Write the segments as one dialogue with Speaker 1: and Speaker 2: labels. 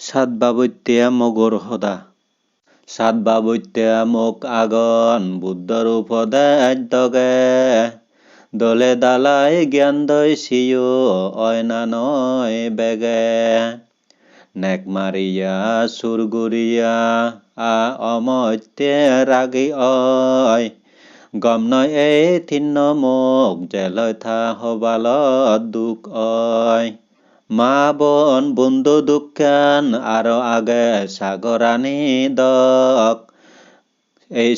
Speaker 1: সাত বাবৈত্যা মগৰ সদা। সাত বাবৈত্যা মোক আগন বুদ্ধৰ উপদেশ দগে দলে দালাই জ্ঞান দৈ চিও অইনা নয় বেগে। নেক মাৰিয়া চুৰগুৰিয়া আ অমত্যে ৰাগি অয় গম নয় এই তিন্ন মোক জেলৈ থা হবালত দুখ অয় মা বন, বন্ধু দুঃখান, আরও আগে সাগরানি দক। এই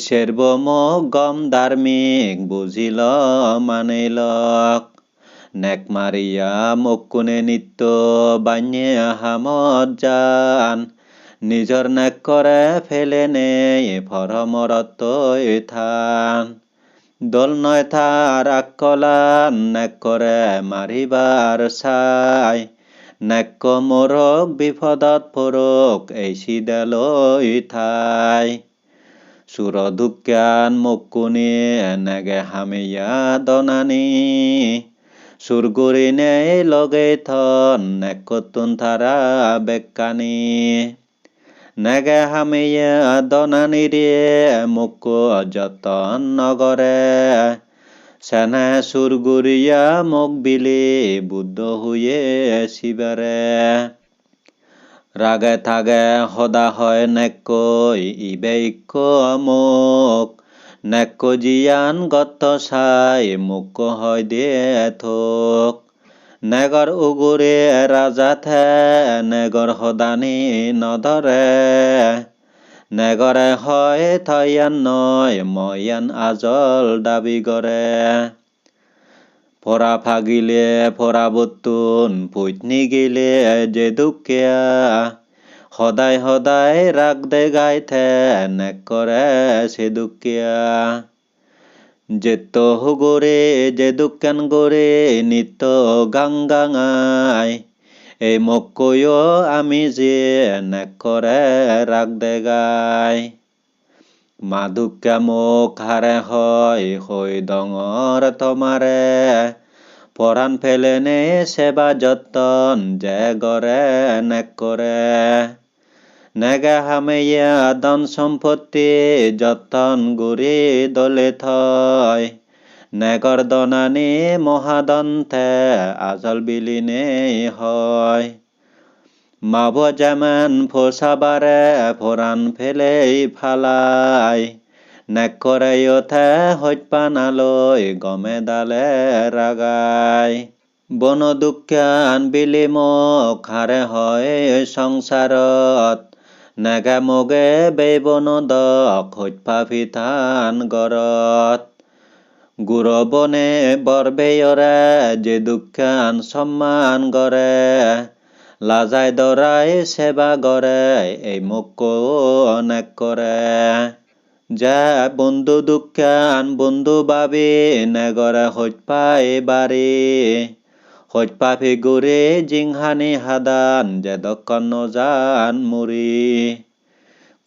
Speaker 1: গম ধার্মিক বুঝিল মানিলক। নেক মারিয়া মোক কোনে নিত্য বান্যে হামত যান নিজৰ নেক কৰে ফেলে নেই ফরমরত থান দল নয় থার আকলান, নেক করে মারিবার চাই নেক্ক মোৰক বিপদত পৰক এই চিদালৈ ঠাই। চুৰ দুজ্ঞান মুকুনি এনেগে হামিয়া দনানি। চুৰগুৰি নেই লগে থন নেকতুন থাৰা বেকানি নেগে হামিয়া দনানিৰে মোক যতন নগৰে চেনে চুৰগুৰিয়া মোক বিলি বুদ্ধ হুয়ে শিবাৰে ৰাগে থাগে সদা হয় নেকৈ ইবে ইক মোক নেক জিয়ান গত চাই মোক হয় দিয়ে থোক নেগৰ উগুৰে ৰাজা থে নেগৰ সদানি নধৰে নেগৰে হয় থয়ান নয় ময়ান আজল দাবি কৰে। ফৰা ফাগিলে ফৰা বতুন পুতনি গিলে যে দুখীয়া। সদায় সদায় ৰাগ দে গাই থে নেক কৰে সে দুখীয়া। যেত হুগুৰে, যে দুকান গৰে, নিত্য গাং এই মোক কৈও আমি যে নেক কৰে ৰাগ দে গাই মা দুঃখা মোক হাৰে হয়, হৈ ডঙৰ তোমাৰে। পৰাণ ফেলেনে সেবা যতন যে গৰে নেক কৰে। নেগা হামেয়া ধন সম্পত্তি যতন গুৰি দলে থয়। নেগৰ দনানি মহাদন্তে, আজল বিলিনে হয়। মাভ যেমন ফোসাবারে ফোরান ফেলেই ফালাই। নেক করে ওঠে হত্যপানালৈ গমে দালে রাগাই। বন দুঃখান বিলি মোক হয় সংসাৰত নেগে মগে বেবন দক হত্যা ফিথান গৰত গুৰবনে বৰবেয়ৰে যে দুঃখান সন্মান গৰে লাজাই দৰাই সেবা গৰে এই মোক অনেক কৰে যে বন্ধু দুঃখান, বন্ধু ভাবি নেগৰে সত্যপাই বাৰী সত্যপা ফিগুৰি জিংহানি হাদান, যে দকন নজান মুৰি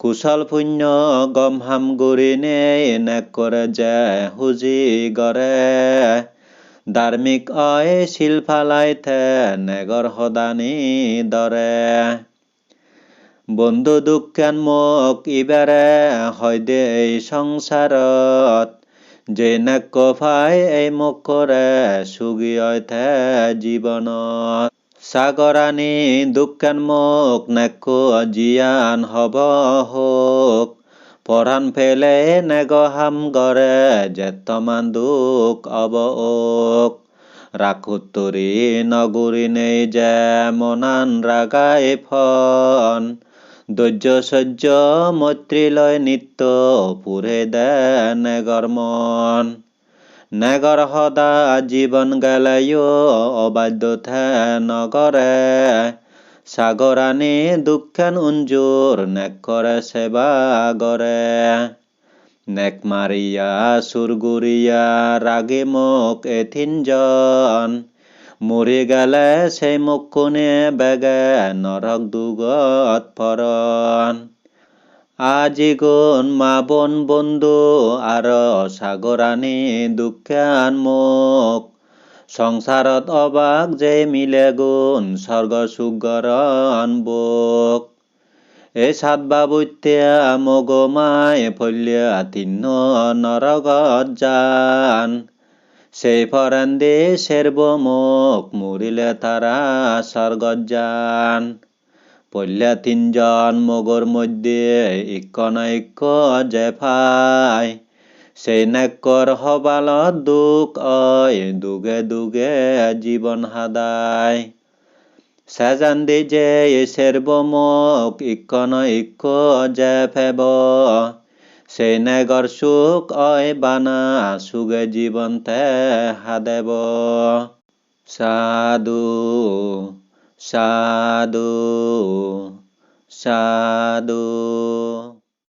Speaker 1: কুশল পুণ্য গম হাম গুৰি নে নেক কৰে যে সুজি গৰে ধাৰ্মিক অই শিল ফালাই থে নেগৰ সদানি দৰে বন্ধু দুখান মোক ইবাৰে, হয় দে এই সংসাৰত। যে নেক ফাই এই মোক কৰে চুগি থে জীৱনত। সাগৰাণী দুখান মোক নেক জিয়ান হব হোক। পৰাণ ফেলে নেগহাম গৰে জেতমান দুখ অবওক ৰাখুতৰি নগুৰি নেই যে মনান ৰাগাই ফন। ধৈৰ্য সহ্য মৈত্ৰীলৈ নিত্য পুৰে দে নেগৰ মন। নেগৰ সদা জীৱন গেলেও অবাধ্য থে নগৰে সাগৰাণী দুখান উঞ্জুৰ নেক কৰে সেৱা গৰে নেক মাৰিয়া চুৰগুৰিয়া ৰাগি মোক এথিনজন মৰি গেলে সেই মোক কোনে বেগে নৰক দুগত ফৰণ আজি গুণ মা বন বন্ধু আৰু সাগৰাণী দুখান মোক সংসাৰত অবাক যে মিলে গুণ, স্বৰ্গ সুগৰণ বুক। এ সাত বাবুত্যা মগমায় ফল্যা তিন্ন নরগত যান। সেই ফরান্দে সেরব মোক মরিলে তারা স্বর্গত যান। পল্যা তিনজন মগর মধ্যে ইক্ক না ইক্ক যে ফাই সেই নাক্যর হবালত দুখ অয় দুগে দুগে জীবন হাদায় সাজান্দি যে সেরব মোক ইক্ক না ইক্ক যে ফেব সেই নেগর সুখ অয় বানা সুগে জীবন তে হাদেব। সাধু සාදු සාදු.